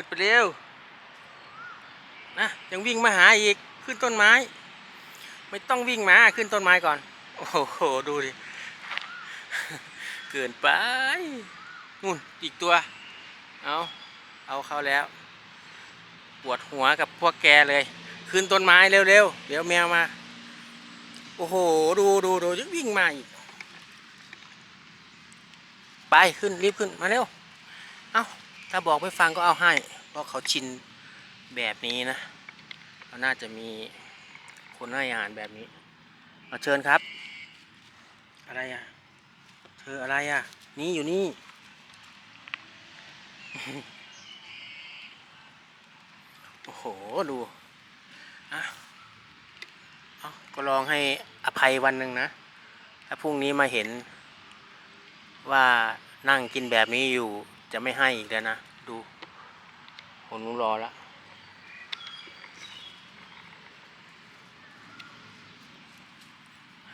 ขึ้นไปเร็วนะยังวิ่งมาหาอีกขึ้นต้นไม้ ไม่ต้องวิ่งมาขึ้นต้นไม้ก่อน โอ้โหดูดิเกินไปนู่นอีกตัว เอาเอาเข้าแล้วปวดหัวกับพวกแกเลย ขึ้นต้นไม้เร็วๆเดี๋ยวแมวมา โอ้โห ดูดูดูยังวิ่งมาอีก ไปขึ้นรีบขึ้นมาเร็ว ถ้าบอกไม่ฟังก็เอาให้ เพราะเขาชินแบบนี้นะเขาน่าจะมีคนให้อาหารแบบนี้มาเชิญครับ อะไรอะ เธออะไรอะ นี่อยู่นี่ โอ้โห ดูอะก็ลองให้อภัยวันหนึ่งนะ ถ้าพรุ่งนี้มาเห็นว่านั่งกินแบบนี้อยู่ จะไม่ให้อีกแล้วนะ ดูคนนู้นรอละ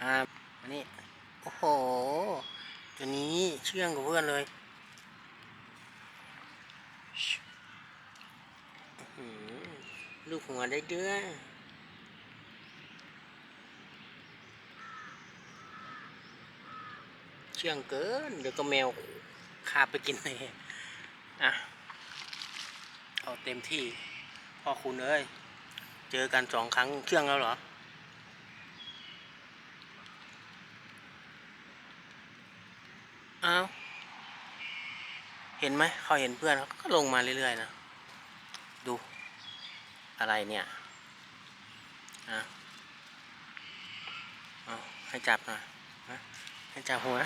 ห้าอันนี้ โอ้โห ตัวนี้เชื่องกับเพื่อนเลยลูกหัวได้เด้วยเชื่องเกิน เดี๋ยวก็แมวคาบไปกินเลย อะเอาเต็มที่พ่อคุณเอ้ย เจอกันสองครั้งเชื่องแล้วเหรออ้าวเห็นไหม เขาเห็นเพื่อนเขาก็ลงมาเรื่อยๆนะ ดู อะไรเนี่ยอะเอให้จับหน่อยให้จับหัว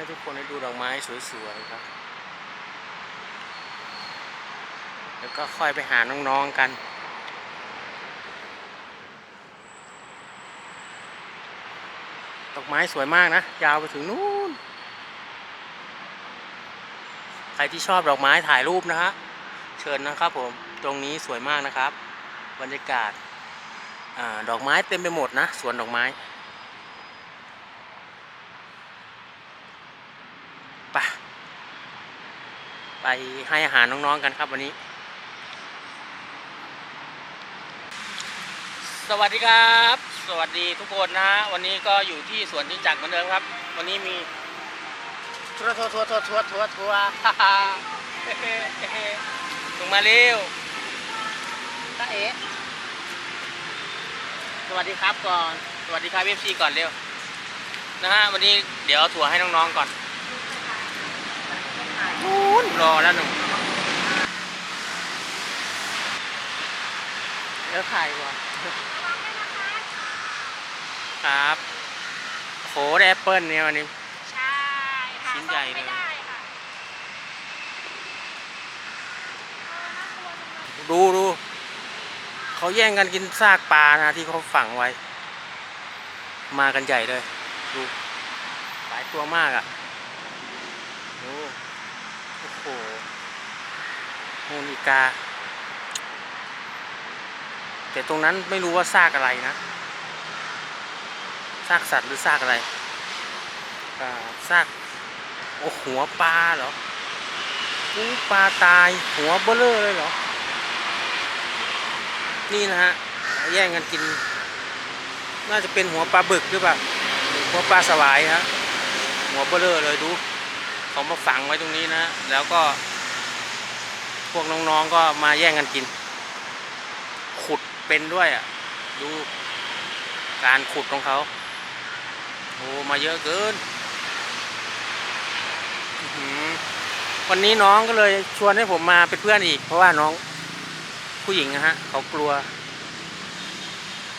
ให้ทุกคนได้ดูดอกไม้สวยๆครับ แล้วก็ค่อยไปหาน้องๆกัน ดอกไม้สวยมากนะ ยาวไปถึงนู้น ใครที่ชอบดอกไม้ถ่ายรูปนะฮะ เชิญนะครับผม ตรงนี้สวยมากนะครับ บรรยากาศอดอกไม้เต็มไปหมดนะ สวนดอกไม้ ไปไป ให้อาหารน้องๆกันครับวันนี้ สวัสดีครับ สวัสดีทุกคนนะฮะวันนี้ก็อยู่ที่สวนที่จักรเหมือนเดิมครับ วันนี้มีทัวร์ทัวร์ทัวร์ทัวร์ทัวร์ทัวร์ทัวร์ฮ่าฮ่าเฮ้เฮ้เฮ้เฮ้ลงมาเร็วตาเอ๋สวัสดีครับก่อน สวัสดีครับเอฟซีก่อนเร็วนะฮะวันนี้เดี๋ยวเอาถั่วให้น้องๆก่อน นู้นรอแล้วหนุ่มเดี๋ยวถ่ายก่อนครับโหได้แอปเปิลเนี่ยวันนี้ ใช่หาชิ้นใหญ่เลย ไม่ได้ค่ะดูดูเขาแย่งกันกินซากปลานะที่เขาฝังไว้ มากันใหญ่เลย ดู หลายตัวมากอะ่ะ ดู โอ้โหนูนอีกา แต่ตรงนั้นไม่รู้ว่าซากอะไรนะ ซากสัตว์หรือซากอะไรซาก โอ้หัวปลาเหรออู้ปลาตายหัวเบลอเลยเหรอ นี่นะฮะ แย่งกันกิน น่าจะเป็นหัวปลาบึกหรือเปล่า หัวปลาสวายฮะ หัวเบลอเลยดู เขามาฝังไว้ตรงนี้นะ แล้วก็ พวกน้องๆก็มาแย่งกันกิน ขุดเป็นด้วยอะ ดูการขุดของเขา โอ้ มาเยอะเกิน วันนี้น้องก็เลยชวนให้ผมมาเป็นเพื่อนอีก เพราะว่าน้องผู้หญิงนะฮะ เขากลัว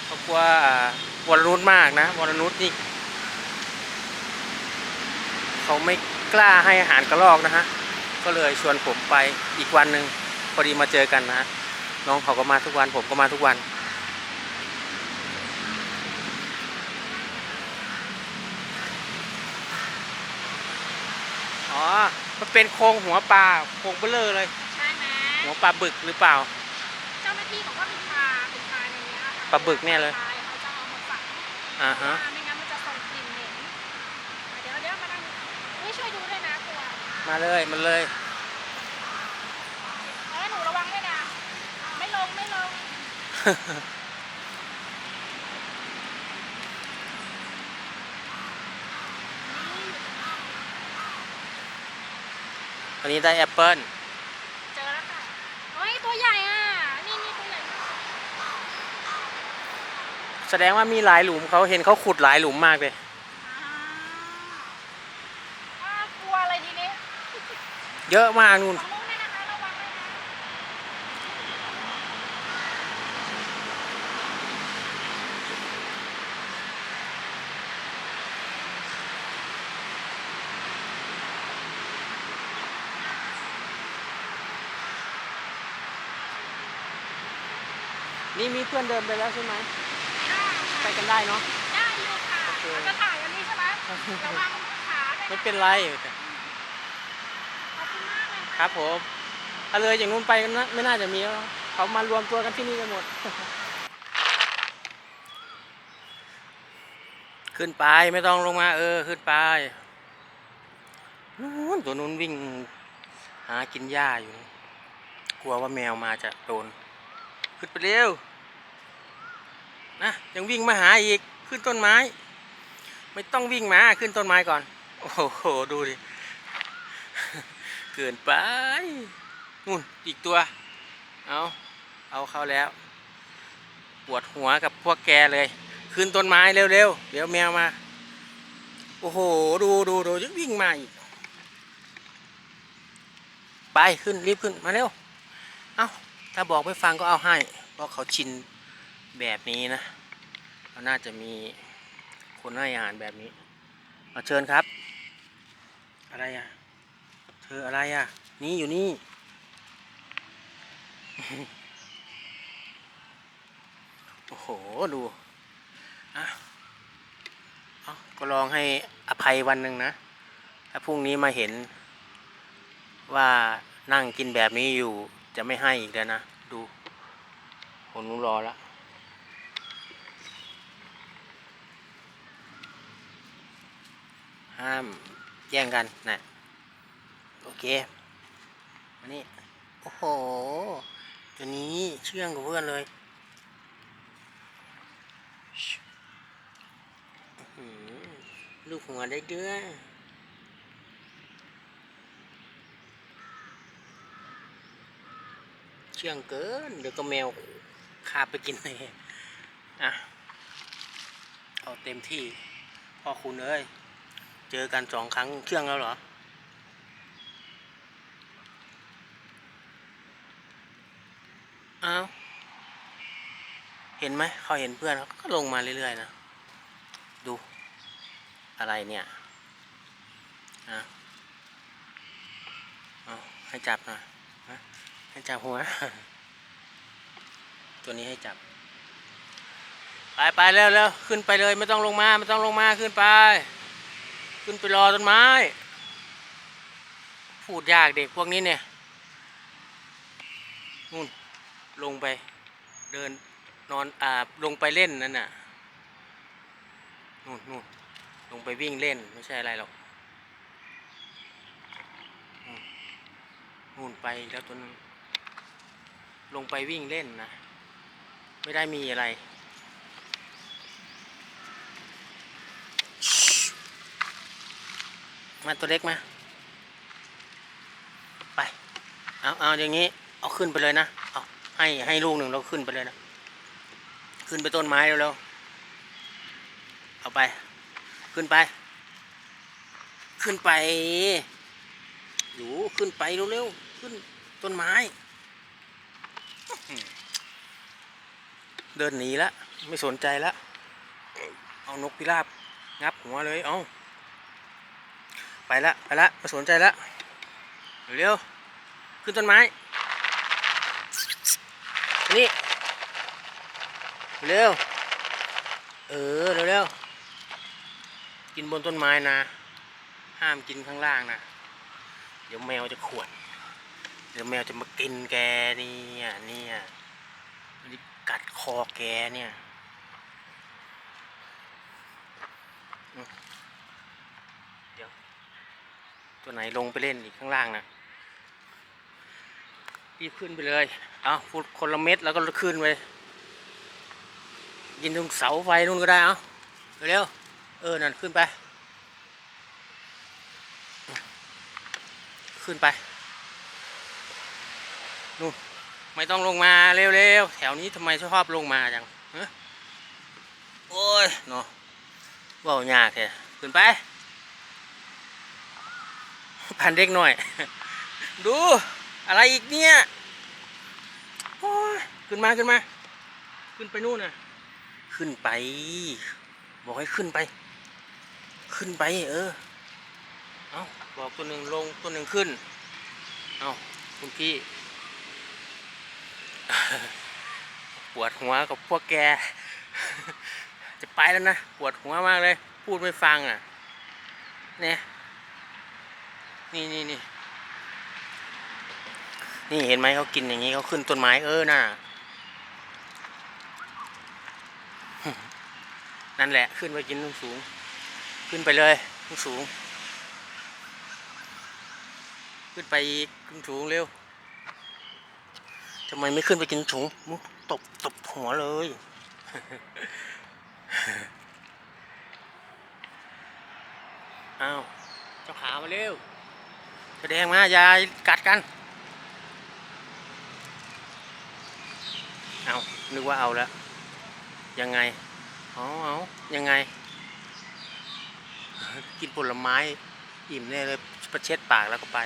เขากลัววรนุชมากนะวรนุชนี่ เขาไม่ กล้าให้อาหารกระรอกนะฮะก็เลยชวนผมไปอีกวันหนึ่งพอดีมาเจอกันนะฮะน้องเขาก็มาทุกวันผมก็มาทุกวัน อ๋อ มันเป็นโครงหัวปลาโครงเบลเลอร์เลย ใช่ไหมหัวปลาบึกหรือเปล่า เจ้าหน้าที่บอกว่าเป็นปลาเป็นปลาในนี้ค่ะปลาบึกแน่เลย ปาเขาจะเอามาฝังอ่าฮะ เพราว่าไม่ มาเลยมันเลยเออหนูระวังด้วยนะ ไม่ลงไม่ลง วันนี้ได้แอปเปิ้ลเจอแล้วค่ะเฮ้ยตัวใหญ่อะ นี่นี่ตัวใหญ่มากแสดงว่ามีหลายหลุมเขาเห็นเขาขุดหลายหลุมมากเลย อ่าน่ากลัวอะไรทีนี้ เยอะมากนู่นของลูกเนี่ยนะคะระวังด้วยนะนี่มีเพื่อนเดินไปแล้วใช่ไหมไปกันได้เนาะ ได้อยู่ค่ะโอเคเราจะถ่ายอันนี้ใช่ไหมระวังขาด้วยไม่นะเป็นไร ขอบคุณมากเลย ครับผมเอาเลยอย่างนู้นไปไม่น่าจะมีเขามารวมตัวกันที่นี่กันหมด ขึ้นไปไม่ต้องลงมา เออ ขึ้นไปนู้นตัวนู้นวิ่ง หากินหญ้าอยู่ กลัวว่าแมวมาจะโดน ขึ้นไปเร็วนะยังวิ่งมาหาอีกขึ้นต้นไม้ ไม่ต้องวิ่งมาขึ้นต้นไม้ก่อน โอ้โห ดูดิ เกินไปนู่นอีกตัว เอาเอาเข้าแล้ว ปวดหัวกับพวกแกเลย ขึ้นต้นไม้เร็วๆเดี๋ยวแมวมา โอ้โห ดูดูดูยังวิ่งมาอีก ไปขึ้นรีบขึ้นมาเร็ว เอาถ้าบอกไม่ฟังก็เอาให้ เพราะเขาชินแบบนี้นะเขาน่าจะมีคนให้อาหารแบบนี้ เอาเชิญครับ อะไรอะ เธออะไรอะ นี่อยู่นี่ โอ้โห ดูอะอาก็ลองให้อภัยวันหนึ่งนะ ถ้าพรุ่งนี้มาเห็น ว่านั่งกินแบบนี้อยู่จะไม่ให้อีกแล้วนะ ดูผมรู้รอแล้วห้ามแย่งกันนะ โอเคมานี่โอ้โห ตัวนี้เชื่องกับเพื่อนเลยลูกหัวได้เดือยเชื่องเกิน เดี๋ยวก็แมวคาบไปกินเลยอะ เอาเต็มที่พ่อคุณเอ้ย เจอกันสองครั้งเชื่องแล้วเหรอ อ้าวเห็นไหมเขาเห็นเพื่อนเขาก็ลงมาเรื่อยๆนะ ดูอะไรเนี่ยอะเอาให้จับหน่อยฮะให้จับหัว ตัวนี้ให้จับ ไปไปเร็วเร็วขึ้นไปเลยไม่ต้องลงมาไม่ต้องลงมาขึ้นไป ขึ้นไปรอต้นไม้ พูดยากเด็กพวกนี้เนี่ยนู่น ลงไปเดินนอนอาบลงไปเล่นนั่นน่ะนู่นนู่นลงไปวิ่งเล่นไม่ใช่อะไรหรอกนู่นไปแล้วตัวนึงลงไปวิ่งเล่นนะ ไม่ได้มีอะไรมาตัวเล็กมา ไป เอาเอาอย่างนี้ เอาขึ้นไปเลยนะ ให้ให้ลูกหนึ่งเราขึ้นไปเลยนะ ขึ้นไปต้นไม้เร็วๆเอาไป ขึ้นไป ขึ้นไปอยู่ขึ้นไปเร็วๆขึ้นต้นไม้ เดินหนีล้วไม่สนใจล้วเอานกพิราบงับหัวเลย เอาไปละไปละไม่สนใจละเร็วๆขึ้นต้นไม้ นี่ เร็ว เออ เร็วเร็วๆกินบนต้นไม้นะ ห้ามกินข้างล่างนะ เดี๋ยวแมวจะขวน เดี๋ยวแมวจะมากินแกเนี่ยเนี่ยนจะกัดคอแกเนี่ยเดี๋ยวตัวไหนลงไปเล่นอีกข้างล่างนะ รีบขึ้นไปเลย เอาพูดคนละเม็ดแล้วก็ขึ้นไปยินตรงเสาไฟนู่นก็ได้เอาเร็วเออนั่นขึ้นไป ขึ้นไปนู่นไม่ต้องลงมาเร็วๆ แถวนี้ทำไมชอบลงมาจังฮะโอ้ยเนาะเว่ายากแค่ขึ้นไปพันเด็กหน่อย ดู อะไรอีกเนี่ยโอ้ยขึ้นมาขึ้นมา ขึ้นไปนู่นน่ะ ขึ้นไป บอกให้ขึ้นไป ขึ้นไป เออ เอาบอกตัวหนึ่งลงตัวหนึ่งขึ้น เอาคุณพี่ปวดหัวกับพวกแก จะไปแล้วนะปวดหัวมากเลย พูดไม่ฟังอะ เนี่ย นี่นี่นี่ นี่เห็นไหมเขากินอย่างนี้เขาขึ้นต้นไม้เออน่ะ นั่นแหละขึ้นไปกินสูง ขึ้นไปเลยสูง ขึ้นไปอีกขึ้นสูงเร็วทำไมไม่ขึ้นไปกินสูงมึงตบตบหัวเลยอ้าวเจ้าขามาเร็วแสดงมาอย่ากัดกัน เอานึกว่าเอาแล้ว ยังไง เอาเอายังไง กินผลไม้ อิ่มแน่เลยประเช็ดปากแล้วก็ไป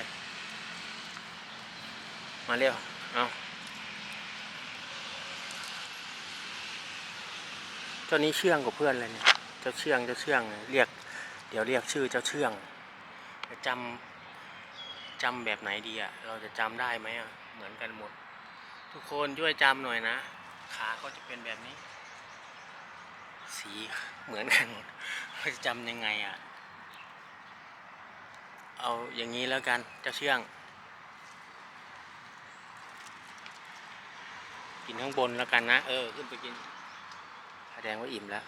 มาเร็ว เอาเจ้านี้เชื่องกว่าเพื่อนเลยเนี่ย เจ้าเชื่อง เจ้าเชื่อง เรียก เดี๋ยวเรียกชื่อเจ้าเชื่องจะจำจำแบบไหนดีอะเราจะจำได้ไหมอะเหมือนกันหมด ทุกคนช่วยจำหน่อยนะ ขาเขาจะเป็นแบบนี้ สีเหมือนกันหมดเราจะจำยังไงอะเอาอย่างนี้แล้วกันเจะเชื่อง กินข้างบนแล้วกันนะ เออ ขึ้นไปกินแสดงว่าอิ่มแล้ว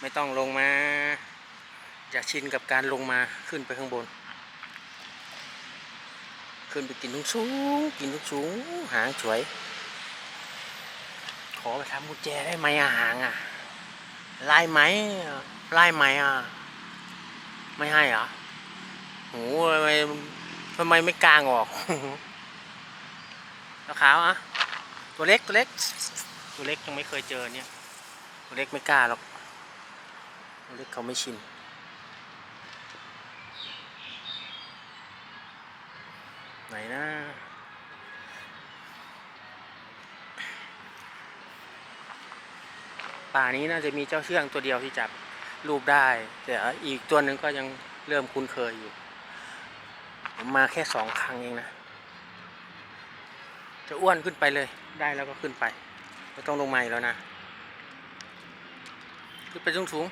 ไม่ต้องลงมา อย่าชินกับการลงมาขึ้นไปข้างบน ขึ้นไปกินทุกสูงกินทุกสูงหางสวย ขอไปทำกุญแจได้ไหมอะหางอะไล่ไหมไล่ไหมอะ ไม่ให้เหรอโหทำไมทำไมไม่กลางออกแล้วขาวอะ ตัวเล็กตัวเล็ก ตัวเล็กยังไม่เคยเจอเนี่ย ตัวเล็กไม่กล้าหรอก ตัวเล็กเขาไม่ชิน ไหนนะป่านี้น่าจะมีเจ้าเชื่องตัวเดียวที่จับรูปได้ แต่อีกตัวหนึ่งก็ยังเริ่มคุ้นเคยอยู่ มาแค่สองครั้งเองนะ จะอ้วนขึ้นไปเลยได้แล้วก็ขึ้นไปไม่ต้องลงมาอีกแล้วนะขึ้นไปสูงสูง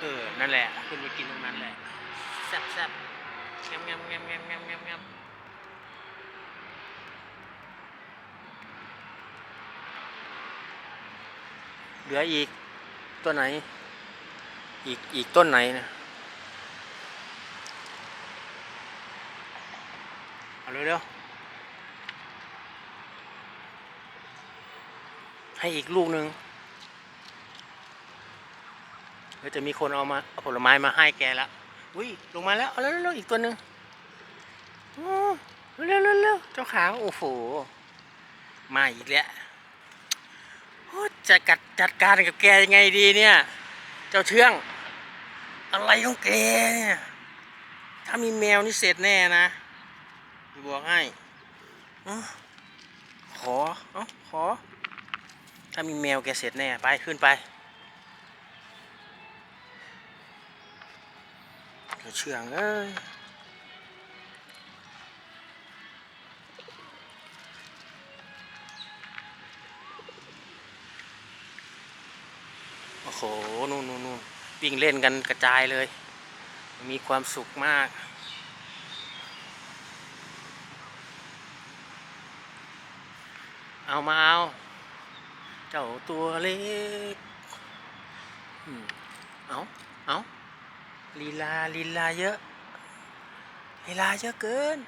เออ นั่นแหละ ขึ้นไปกินตรงนั้นแหละ แซ่บแซ่บงามงามงามงามงามงามงามเหลืออีกต้นไหน อีกอีกต้นไหนนะเอาเร็วๆให้อีกลูกหนึ่งเดี๋ยวจะมีคนเอามาเอาผลไม้มาให้แกแล้ว อุ้ยลงมาแล้วเอาเร็วอีกตัวหนึ่งโอ้เร็วเร็วเจ้าขาวโอ้โหมาอีกแล้วจะกัดจัดการกับแกยังไงดีเนี่ย เจ้าเชื่อง อะไรของแกเนี่ยถ้ามีแมวนี่เสร็จแน่นะบอกให้อ้อขออ้าขอ ถ้ามีแมวแกเสร็จแน่ไปขึ้นไป เฉียวเชื่องเอ้ยโอ้โหนู่นนู่นนู่นวิ่งเล่นกันกระจายเลย มีความสุขมากเอามาเอา เจ้าตัวเล็ก เอา เอา ลีลาลีลาเยอะลีลาเยอะเกิน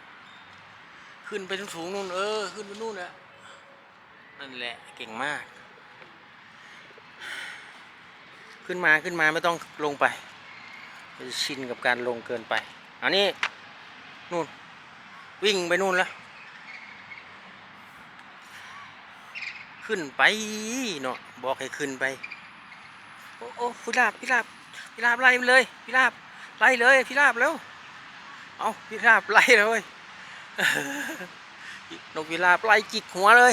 ขึ้นไปสูงนู่นเออ ขึ้นไปนู่นอะนั่นแหละเก่งมาก ขึ้นมาขึ้นมาไม่ต้องลงไปจะชินกับการลงเกินไปอานี่นู่น วิ่งไปนู่นแล้วขึ้นไปเนาะบอกให้ขึ้นไป โอ้โอ้พี่ลาบพี่ลาบ พี่ลาบไล่มันเลย พี่ลาบไล่เลยพี่ลาบแล้วเอาพี่ลาบไล่เลยนกพิราบไล่จิกหัวเลย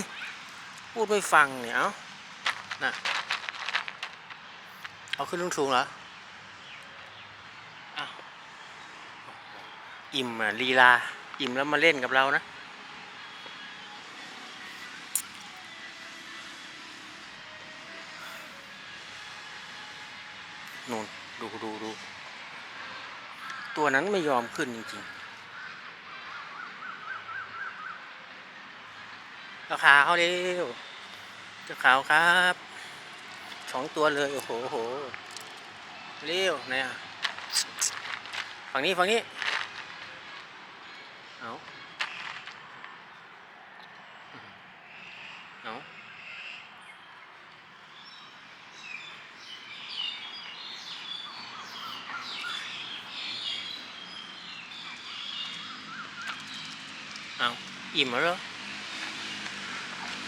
พูดไม่ฟังเนี่ยเอาน่ะเอาขึ้นสูงๆเหรออิ่มอะลีลา อิ่มแล้วมาเล่นกับเรานะนู่น ดูดูดูตัวนั้นไม่ยอมขึ้นจริงๆเจ้าขาวเร็วเจ้าขาวครับสองตัวเลย โอ้โหโหเร็วไหนอะฝั่งนี้ ฝั่งนี้ เอา เอาอิ่มแล้วเหรอ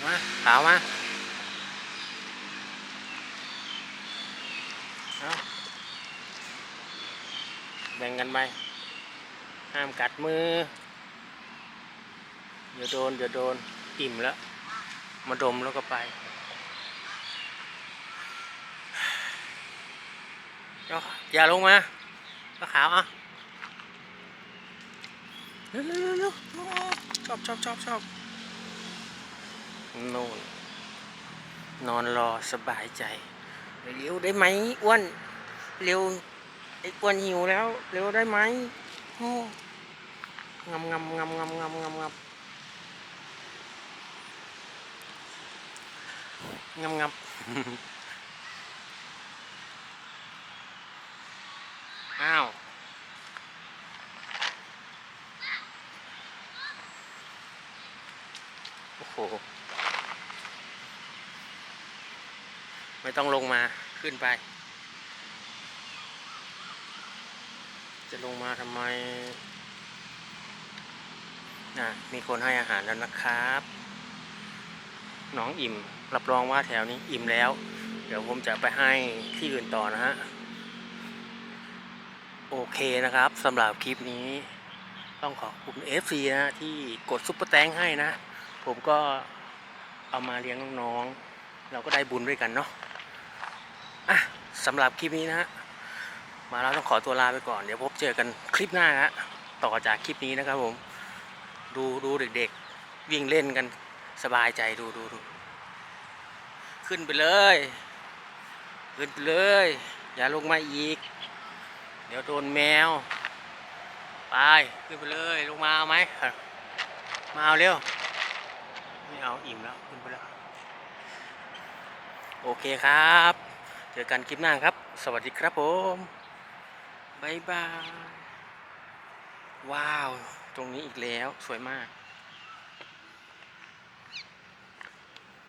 มาขาวมาเอาแบ่งกันไป ห้ามกัดมือ เดี๋ยวโดน เดี๋ยวโดน อิ่มแล้ว มาดมแล้วก็ไปเดี๋ยวอย่าลงมาก็ขาวอะเร็วเร็วเร็วเร็ว ชอบชอบชอบชอบโน่นนอนรอสบายใจ เร็วได้ไหมอ้วนเร็วไอ้อ้วนหิวแล้ว เร็วได้ไหมโอ้งำงำงำงำงำงำงำงำงำอ้าว โอ้โห ไม่ต้องลงมาขึ้นไป จะลงมาทำไมนะมีคนให้อาหารแล้วนะครับ น้องอิ่ม รับรองว่าแถวนี้อิ่มแล้ว เดี๋ยวผมจะไปให้ที่อื่นต่อนะฮะ โอเคนะครับสำหรับคลิปนี้ ต้องขอบคุณ FC นะฮะที่กดซุปเปอร์แตงให้นะ ผมก็เอามาเลี้ยงน้องๆ เราก็ได้บุญด้วยกันเนาะอะสำหรับคลิปนี้นะฮะมาแล้วต้องขอตัวลาไปก่อน เดี๋ยวพบเจอกันคลิปหน้าฮะต่อจากคลิปนี้นะครับผม ดูดูเด็กๆ วิ่งเล่นกันสบายใจดูดูดูขึ้นไปเลย ขึ้นไปเลย อย่าลงมาอีก เดี๋ยวโดนแมวไปขึ้นไปเลย ลงมาเอาไหมมาเอาเร็ว เอาอิ่มแล้วขึ้นไปแล้วโอเคครับ เจอกันคลิปหน้าครับ สวัสดีครับผมบายบาย ว้าว ตรงนี้อีกแล้วสวยมาก